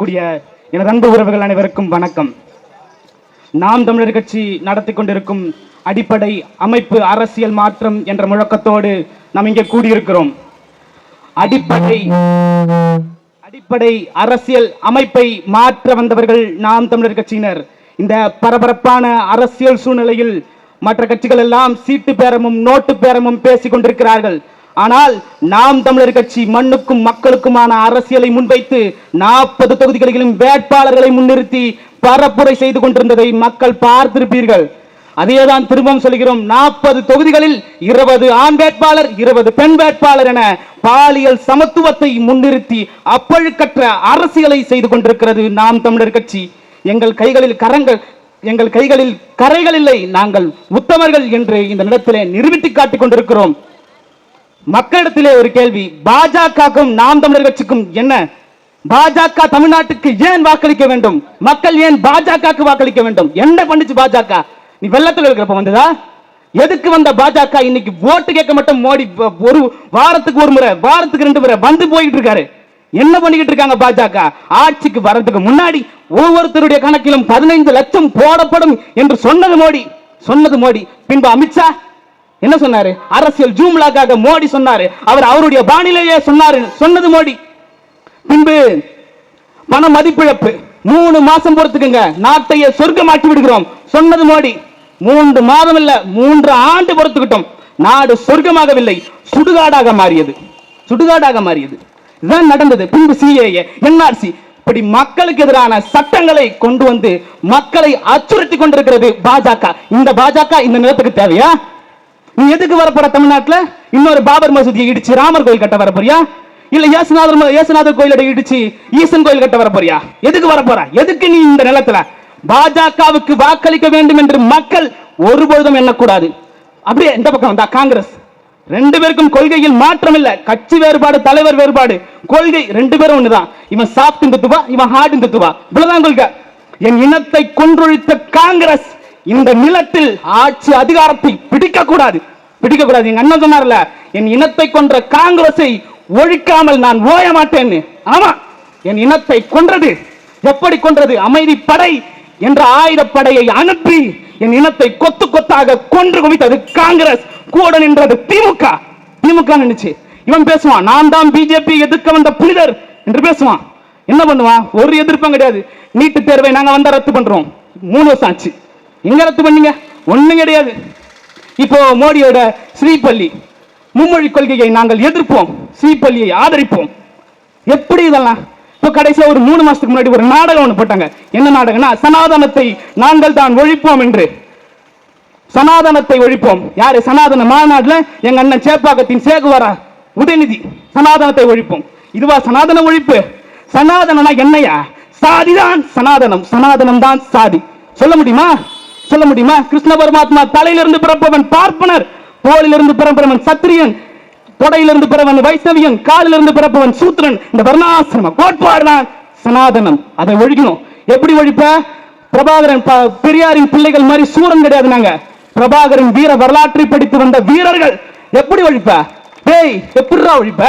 கூடிய எனது அன்பு உறவுகள் அனைவருக்கும் வணக்கம். நாம் தமிழர் கட்சி நடத்தி கொண்டிருக்கும் அடிப்படை அமைப்பு அரசியல் மாற்றம் என்ற முழக்கத்தோடு நாம் இங்கே கூடியிருக்கிறோம். அடிப்படை அடிப்படை அரசியல் அமைப்பை மாற்ற வந்தவர்கள் நாம் தமிழர் கட்சியினர். இந்த பரபரப்பான அரசியல் சூழ்நிலையில் மற்ற கட்சிகள் எல்லாம் சீட்டு பேரமும் நோட்டு பேரமும் பேசிக் கொண்டிருக்கிறார்கள். ஆனால் நாம் தமிழர் கட்சி மண்ணுக்கும் மக்களுக்குமான அரசியலை முன்வைத்து நாற்பது தொகுதிகளிலும் வேட்பாளர்களை முன்னிறுத்தி பரப்புரை செய்து கொண்டிருந்ததை மக்கள் பார்த்திருப்பீர்கள். அதேதான் திரும்பவும் சொல்கிறோம் நாற்பது தொகுதிகளில் இருபது ஆண் வேட்பாளர் இருபது பெண் வேட்பாளர் என பாலியல் சமத்துவத்தை முன்னிறுத்தி அப்பழுக்கற்ற அரசியலை செய்து கொண்டிருக்கிறது நாம் தமிழர் கட்சி. எங்கள் கைகளில் கரங்கள் எங்கள் கைகளில் கரைகள் இல்லை நாங்கள் உத்தமர்கள் என்று இந்த நிலத்திலே நிரூபித்து காட்டிக் கொண்டிருக்கிறோம். மக்களிடத்திலே ஒரு கேள்வி. பாஜகவுக்கும் நாம் தமிழர் கட்சிக்கும் என்ன? பாஜக தமிழ்நாட்டுக்கு ஏன் வாக்களிக்க வேண்டும்? மக்கள் ஏன் பாஜகவுக்கு வாக்களிக்க வேண்டும்? என்ன பண்ணுச்சு பாஜக? நீ வெள்ளத்தில் இருக்கிறப்ப வந்ததா? எதுக்கு வந்த பாஜக? இன்னைக்கு ஓட்டு கேட்க மட்டும் மோடி ஒரு வாரத்துக்கு ஒரு முறை வாரத்துக்கு ரெண்டு முறை வந்து போயிட்டு இருக்காரு. என்ன பண்ணிக்கிட்டு இருக்காங்க பாஜக? ஆட்சிக்கு வர்றதுக்கு முன்னாடி ஒவ்வொருத்தருடைய கணக்கிலும் பதினைந்து லட்சம் போடப்படும் என்று சொன்னது மோடி. சொன்னது மோடி. பின்பு அமித்ஷா என்ன சொன்னாரு? அரசியல் ஜூம்லாக்காக மோடி சொன்னாரு. அவர் அவருடைய பாணிலேயே சொன்னாரு. சொன்னது மோடி. பின்பு பண மதிப்பிழப்பு. மூணு மாசம் பொறுத்துக்குங்க. நாட்டையே சொர்க்கமாக்கி விடுகிறோம். சொன்னது மோடி. மூன்று மாதம் இல்ல மூன்று ஆண்டு பொறுத்துக்கிட்டோம். நாடு சொர்க்கமாகவில்லை சுடுகாடாக மாறியது. சுடுகாடாக மாறியது. இதுதான் நடந்தது. பின்பு சிஏஏ என்ஆர்சி இப்படி மக்களுக்கு எதிரான சட்டங்களை கொண்டு வந்து மக்களை அச்சுறுத்தி கொண்டிருக்கிறது பாஜக. இந்த பாஜக இந்த நிலத்துக்கு தேவையா? நீ எதுக்கு வரப்போற தமிழ்நாட்டுல? இன்னொரு பாபர் மசூதியை இடிச்சு ராமர் கோயில் கட்ட வரப்போறியா? இல்ல இயேசுநாதர் ம- இயேசுநாதர் கோயிலோட இடிச்சு ஈசன் கோயில் கட்ட வரப்போறியா? எதுக்கு வரப்போற? எதுக்கு நீ இந்த நிலத்துல? பாஜகவுக்கு வாக்களிக்க வேண்டும் என்று மக்கள் ஒருபொழுதும் எண்ணக்கூடாது. அப்படியே இந்த பக்கம் வந்தா காங்கிரஸ். ரெண்டு பேருக்கும் கொள்கையில் மாற்றம் இல்ல. கட்சி வேறுபாடு தலைவர் வேறுபாடு. கொள்கை ரெண்டு பேரும் ஒண்ணுதான். இவன் சாப்பிட்டு தத்துவா இவன் ஹார்ட் தத்துவா இவ்வளவுதான் கொள்கை. என் இனத்தை கொன்றொழித்த காங்கிரஸ் இந்த நிலத்தில் ஆட்சி அதிகாரத்தை பிடிக்க கூடாது பிடிக்க கூடாது எங்க அண்ணன் சொன்னார்ல என் இனத்தை கொன்ற காங்கிரஸை ஒழிக்காமல் நான் ஓய மாட்டேன்னு. ஆமா. என் இனத்தை கொன்றது. எப்படி கொன்றது? அமைதி படை என்ற ஆயுதப்படையை அனுப்பி என் இனத்தை கொத்து கொத்தாக கொன்று குவித்தது காங்கிரஸ். கூட நின்றது திமுக. திமுக நினைச்சு இவன் பேசுவான் நான் தான் பிஜேபி எதிர்க்க வந்த புனிதர் என்று பேசுவான். என்ன பண்ணுவான்? ஒரு எதிர்ப்பும் கிடையாது. நீட்டு தேர்வை நாங்க வந்தா ரத்து பண்றோம். மூணு வருஷம் ஆச்சு. எங்க ரத்து பண்ணீங்க. ஒண்ணும் கிடையாது. இப்போ மோடியோட ஸ்ரீபள்ளி மும்மொழி கொள்கையை நாங்கள் எதிர்ப்போம் ஸ்ரீபள்ளியை ஆதரிப்போம். எப்படி இதெல்லாம்? இப்போ கடைசியா ஒரு மூணு மாசத்துக்கு முன்னாடி ஒரு நாடகம் ஒன்று போட்டாங்க. என்ன நாடகம்னா சனாதனத்தை நாங்கள் தான் ஒழிப்போம் என்று. சனாதனத்தை ஒழிப்போம். யாரு? சனாதன மாநாடுல எங்க அண்ணன் சேப்பாக்கத்தின் சேகுவாரா உதயநிதி சனாதனத்தை ஒழிப்போம். இதுவா சனாதன ஒழிப்பு? சனாதனனா என்னையா? சாதிதான் சனாதனம். சனாதனம் தான் சாதி. சொல்ல முடியுமா? சொல்ல முடியுமா? கிருஷ்ண பரமாத்மா தலையிலிருந்து பிறப்பவன் பார்ப்பனர் போலிலிருந்து பிறப்பவன் சத்திரியன் தொடையிலிருந்து பிறவன் வைஷ்ணவியன் காலிலிருந்து பிறப்பவன் சூத்திரன். இந்த வர்ணாசிரம கோட்பாடு சனாதனம். அதை ஒழிக்கணும். எப்படி ஒழிப்ப? பிரபாகரன் பெரியாரின் பிள்ளைகள் மாதிரி சூரன் கிடையாது நாங்க பிரபாகரன் வீர வரலாற்றை படித்து வந்த வீரர்கள். எப்படி ஒழிப்ப? டேய் எப்படிடா ஒழிப்ப?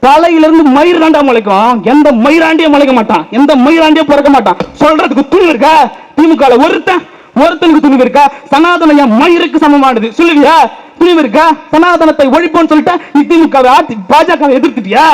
தலையிலிருந்து மயிர் தாண்டா முளைக்கும். எந்த மயிராண்டியும் முளைக்க மாட்டான். எந்த மயிராண்டியும் பிறக்க மாட்டான். சொல்றதுக்கு துணி இருக்கா? திமுக ஒருத்தன் ஒருத்தனுக்கு துணிவு இருக்கா? சனாதனம் மயிருக்கு சமமானது. சொல்லுவியா? துணிவு இருக்கா? சனாதனத்தை ஒழிப்போம் சொல்லிட்டு திமுக பாஜக எதிர்த்துட்டியா?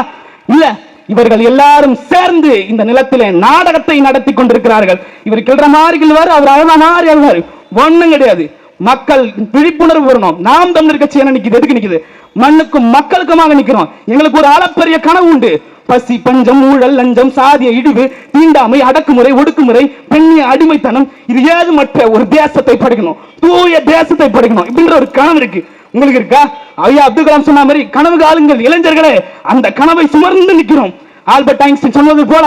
இல்ல இவர்கள் எல்லாரும் சேர்ந்து இந்த நிலத்திலே நாடகத்தை நடத்தி கொண்டிருக்கிறார்கள். இவர் கிழற மாதிரி கிழ்வாரு அவர் அழகா மாதிரி அழுவாரு. ஒண்ணும் கிடையாது. மக்கள் விழிப்புணர்வு வரணும். நாம் தமிழர் கட்சி என்ன நிக்குது? எதுக்கு நிக்குது? மண்ணுக்கும் மக்களுக்குமாக நிக்கிறோம். எங்களுக்கு ஒரு அளப்பரிய கனவு உண்டு. பசி பஞ்சம் ஊழல் லஞ்சம் சாதிய இழிவு தீண்டாமை அடக்குமுறை ஒடுக்குமுறை பெண்ணிய அடிமைத்தனம் இது ஏதுமற்ற ஒரு தேசத்தை படைக்கணும்? தூய தேசத்தை படைக்கணும். இப்படின்ற ஒரு கனவு இருக்கு. உங்களுக்கு இருக்கா? ஐயா அப்துல் கலாம் சொன்ன மாதிரி கனவு காலுங்கள் இளைஞர்களே அந்த கனவை சுமர்ந்து நிக்கிறோம் ஆல்பர்ட் ஐன்ஸ்டீன் சொன்னது போல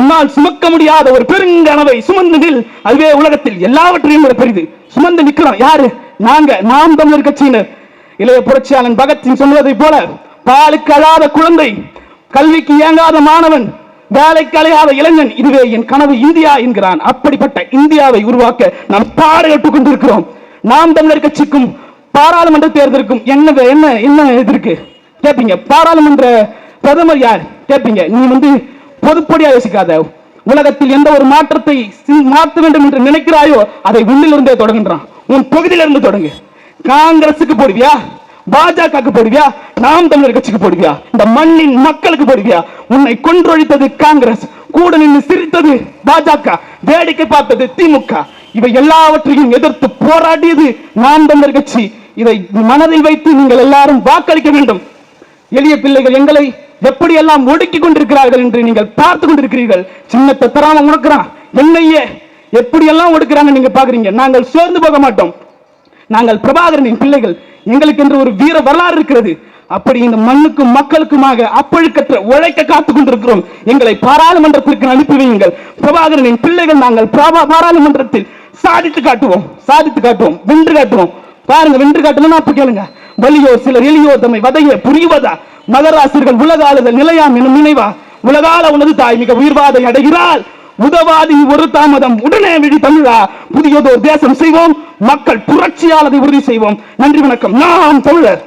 உன்னால் சுமக்க முடியாத ஒரு பெருங்கனவை சுமந்து நில். அதுவே உலகத்தில் எல்லாவற்றையும் விட பெரிது. சுமந்து நிக்கிறோம் யாரு? நாங்க நாம் தமிழர் கட்சியினர். இளைய புரட்சியாளன் பகத்சிங் சொல்வதை போல பாலுக்கு அழாத குழந்தை கல்விக்கு இயங்காத மாணவன் வேலைக்கு அலையாத இளைஞன் இதுவே என் கனவு இந்தியா என்கிறான். அப்படிப்பட்ட இந்தியாவை உருவாக்க நாம் பாடுகட்டுக் கொண்டிருக்கிறோம். நாம் தமிழர் கட்சிக்கும் பாராளுமன்ற தேர்தலுக்கும் என்ன என்ன என்ன இது இருக்கு? கேட்பீங்க பாராளுமன்ற பிரதமர் யார்? கேட்பீங்க நீ வந்து பொதுப்படியா யோசிக்காத. உலகத்தில் எந்த ஒரு மாற்றத்தை மாற்ற வேண்டும் என்று நினைக்கிறாயோ அதை உள்ளிலிருந்தே தொடங்குன்றான். உன் தொகுதியிலிருந்து தொடங்கு. காங்கிரசுக்கு போடுவியா? பாஜகவுக்கு போடுவியா? நாம் தமிழர் கட்சிக்கு போடுவியா? இந்த மண்ணின் மக்களுக்கு போடுவியா? உன்னை கொன்றொழித்தது காங்கிரஸ் கூட நின்று சிரித்தது பாஜக வேடிக்கை பார்த்தது திமுக. இவை எல்லாவற்றையும் எதிர்த்து போராடியது நாம் தமிழர் கட்சி. இதை மனதில் வைத்து நீங்கள் எல்லாரும் வாக்களிக்க வேண்டும். எளிய பிள்ளைகள் எங்களை எப்படியெல்லாம் ஒடுக்கிக் கொண்டிருக்கிறார்கள் என்று நீங்கள் பார்த்து கொண்டிருக்கிறீர்கள்? சின்னத்தை தராம முடக்கிறான் என்னையே எப்படியெல்லாம் ஒடுக்குறாங்க நீங்க பாக்குறீங்க நாங்கள் சோர்ந்து போக மாட்டோம். நாங்கள் பிரபாகரனின் பிள்ளைகள். எங்களுக்கு என்று ஒரு வீர வரலாறு இருக்கிறது. அப்படி இந்த மண்ணுக்கும் மக்களுக்குமாக அப்பழுக்கற்ற உழைக்க காத்துக் கொண்டிருக்கிறோம். எங்களை பாராளுமன்றத்திற்கு அனுப்பி வையுங்கள். பிரபாகரனின் பிள்ளைகள் நாங்கள் பிரபா- பாராளுமன்றத்தில் சாதித்து காட்டுவோம். சாதித்து காட்டுவோம். வென்று காட்டுவோம். பாருங்க வென்று காட்டணும்னா அப்ப கேளுங்க. வலியோர் சிலர் எளியோர் தம்மை வதைய புரிவதா? மதராசிர்கள் உலக ஆளுதல் நிலையாம் எனும் நினைவா? உலகால உனது தாய் மிக உயிர்வாதை அடைகிறாள். உதவாதி ஒரு தாமதம் உடனே விழி தமிழா புதியதோர் தேசம் செய்வோம். மக்கள் புரட்சியால் அதை உறுதி செய்வோம். நன்றி வணக்கம். நாம் தமிழர்.